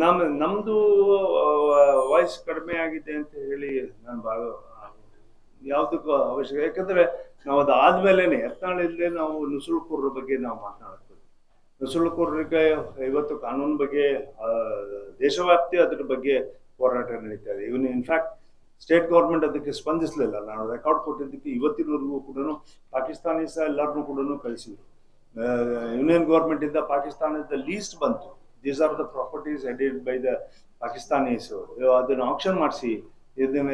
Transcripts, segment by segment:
ನಮ್ಮ, ನಮ್ದು ವಾಯ್ಸ್ ಕಡಿಮೆ ಆಗಿದೆ ಅಂತ ಹೇಳಿ ನಾನು ಭಾಗ, ಯಾವುದಕ್ಕೂ ಅವಶ್ಯಕ, ಯಾಕಂದ್ರೆ ನಾವು ಅದು ಎತ್ತಾಳ ನಾವು ನುಸುಳುಕೋರರ ಬಗ್ಗೆ ನಾವು ಮಾತನಾಡ್ತೀವಿ. ನುಸುಳುಕೋರರಿಗೆ ಇವತ್ತು ಕಾನೂನು ಬಗ್ಗೆ ದೇಶವ್ಯಾಪ್ತಿ ಅದ್ರ ಬಗ್ಗೆ ಹೋರಾಟ ನಡೀತಾ ಇದೆ. ಇವನು ಇನ್ಫ್ಯಾಕ್ಟ್ ಸ್ಟೇಟ್ ಗೌರ್ಮೆಂಟ್ ಅದಕ್ಕೆ ಸ್ಪಂದಿಸಲಿಲ್ಲ. ನಾನು ರೆಕಾರ್ಡ್ ಕೊಟ್ಟಿದ್ದಕ್ಕೆ ಇವತ್ತಿನವರೆಗೂ ಕೂಡ ಪಾಕಿಸ್ತಾನಿ ಸಹ ಎಲ್ಲರನ್ನೂ ಕೂಡ ಕಳಿಸಿದ್ರು. ಯೂನಿಯನ್ ಗೌರ್ಮೆಂಟಿಂದ ಪಾಕಿಸ್ತಾನದ ಲೀಸ್ಟ್ ಬಂತು. These are the properties headed by the Pakistanis ಅದನ್ನು ಆಪ್ಷನ್ ಮಾಡಿಸಿ, ಇದನ್ನ,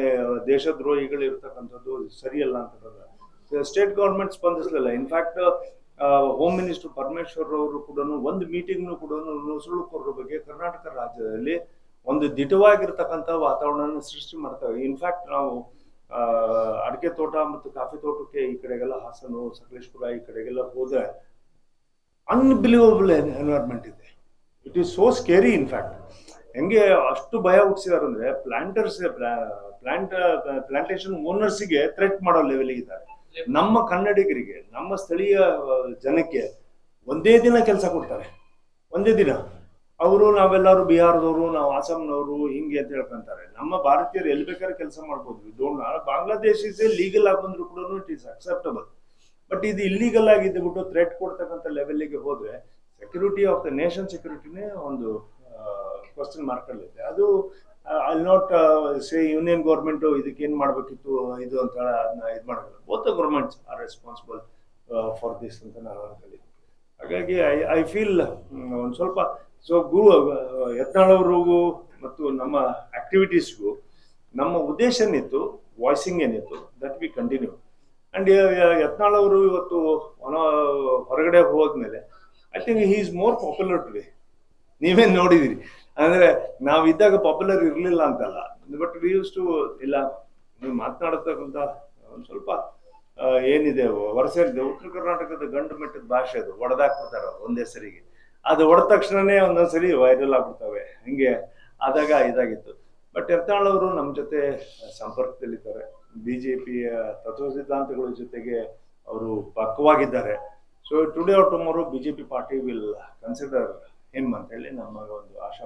ದೇಶದ್ರೋಹಿಗಳು ಇರ್ತಕ್ಕಂಥದ್ದು ಸರಿಯಲ್ಲ ಅಂತ state government ಸ್ಪಂದಿಸಲಿಲ್ಲ. In fact home minister Parameshwar ಅವರು ಕೂಡ ಒಂದು ಮೀಟಿಂಗ್ನು ಕೂಡ ನುಸುಳುಕೋರ ಬಗ್ಗೆ ಕರ್ನಾಟಕ ರಾಜ್ಯದಲ್ಲಿ ಒಂದು ದಿಟವಾಗಿರ್ತಕ್ಕಂಥ ವಾತಾವರಣ ಸೃಷ್ಟಿ ಮಾಡ್ತವೆ. ಇನ್ಫ್ಯಾಕ್ಟ್ ನಾವು ಅಡಿಕೆ ತೋಟ ಮತ್ತು ಕಾಫಿ ತೋಟಕ್ಕೆ ಈ ಕಡೆಗೆಲ್ಲ ಹಾಸನ, ಸಕಲೇಶ್ಪುರ ಈ ಕಡೆಗೆಲ್ಲ ಹೋದ್ರೆ ಅನ್ಬಿಲೀವಬಲ್ ಎನ್ವೈರ್ಮೆಂಟ್ ಇದೆ. It is so scary in fact ಹೆಂಗೆ ಅಷ್ಟು ಭಯ ಹುಟ್ಟಿಸಿದಾರೆ ಅಂದ್ರೆ ಪ್ಲಾಂಟರ್ಸ್ ಪ್ಲಾಂಟ್ ಪ್ಲಾಂಟೇಶನ್ ಓನರ್ಸಿಗೆ ಥ್ರೆಟ್ ಮಾಡೋ ಲೆವೆಲ್ ಇದ್ದಾರೆ. ನಮ್ಮ ಕನ್ನಡಿಗರಿಗೆ, ನಮ್ಮ ಸ್ಥಳೀಯ, ಜನಕ್ಕೆ ಒಂದೇ ದಿನ ಕೆಲಸ ಕೊಡ್ತಾರೆ. ಒಂದೇ ದಿನ. ಅವರು ನಾವೆಲ್ಲರೂ ಬಿಹಾರದವರು, ನಾವು ಅಸ್ಸಾಂನವರು, ಹಿಂಗೆ ಅಂತ ಹೇಳ್ಕೊಂತಾರೆ ನಮ್ಮ ಭಾರತೀಯರು ಎಲ್ಲಿ ಬೇಕಾದ್ರೆ ಕೆಲಸ ಮಾಡ್ಬೋದು. ಡೋಂಟ್ ಬಾಂಗ್ಲಾದೇಶ್ ಇಸ್ ಲೀಗಲ್ ಆಗಿ ಬಂದ್ರು ಕೂಡ ಇಟ್ ಈಸ್ ಅಕ್ಸೆಪ್ಟಬಲ್ ಬಟ್ ಇದು ಇಲ್ಲಿಗಲ್ ಆಗಿದ್ದು ಬಿಟ್ಟು ಥ್ರೆಟ್ ಕೊಡ್ತಕ್ಕಂಥ ಲೆವೆಲ್ಗೆ ಹೋದ್ರೆ ಸೆಕ್ಯೂರಿಟಿ ಆಫ್ ದ ನೇಷನ್ ಸೆಕ್ಯೂರಿಟಿನೇ ಒಂದು ಕ್ವಶನ್ ಮಾರ್ಕ್ ಇದೆ. ಅದು I not say union government ಇದಕ್ಕೆ ಏನ್ ಮಾಡ್ಬೇಕಿತ್ತು, ಇದು ಅಂತ ಅದನ್ನ ಇದು ಮಾಡಬೇಕು both governments are responsible for this ಅಂತ ನಾನು ಅನ್ಕೊಂಡಿದ್ದೀನಿ. ಹಾಗಾಗಿ ಐ ಐ ಫೀಲ್ ಒಂದು ಸ್ವಲ್ಪ ಸೊ ಗುರು ಯತ್ನಾಳವ್ರಿಗೂ ಮತ್ತು ನಮ್ಮ ಆಕ್ಟಿವಿಟೀಸ್ಗೂ ನಮ್ಮ ಉದ್ದೇಶ ಏನಿತ್ತು ವಾಯ್ಸಿಂಗ್ ಏನಿತ್ತು that we continue and Yatnal ಅವರು ಇವತ್ತು ಒನ ಹೊರಗಡೆ ಹೋದ್ಮೇಲೆ I think he is more popular today ನೀವೇನ್ ನೋಡಿದಿರಿ. ಅಂದ್ರೆ ನಾವ್ ಇದ್ದಾಗ ಪಾಪ್ಯುಲರ್ ಇರಲಿಲ್ಲ ಅಂತಲ್ಲ. ಬಟ್ ವಿ ಯೂಸ್ ಟು ಇಲ್ಲ, ನೀವು ಮಾತನಾಡತಕ್ಕಂಥ ಒಂದು ಸ್ವಲ್ಪ ಏನಿದೆ ವರ್ಷ ಉತ್ತರ ಕರ್ನಾಟಕದ ಗಂಡು ಮೆಟ್ಟದ ಭಾಷೆ ಅದು. ಹೊಡೆದಾಕ್ಬಿಡ್ತಾರೆ ಒಂದೇ ಸರಿಗೆ. ಅದು ಹೊಡೆದ ತಕ್ಷಣನೇ ಒಂದೊಂದ್ಸರಿ ವೈರಲ್ ಆಗ್ಬಿಡ್ತವೆ. ಹಿಂಗೆ ಆದಾಗ ಇದಾಗಿತ್ತು. ಬಟ್ ಎರ್ತಾಳವರು ನಮ್ಮ ಜೊತೆ ಸಂಪರ್ಕದಲ್ಲಿದ್ದಾರೆ. ಪಿಯ ತತ್ವ ಸಿದ್ಧಾಂತಗಳ ಜೊತೆಗೆ ಅವರು ಪಕ್ವಾಗಿದ್ದಾರೆ. So today or tomorrow BJP party will consider him ಅಂತ ಹೇಳಿ ನಮ್ಮ ಒಂದು ಆಶಾ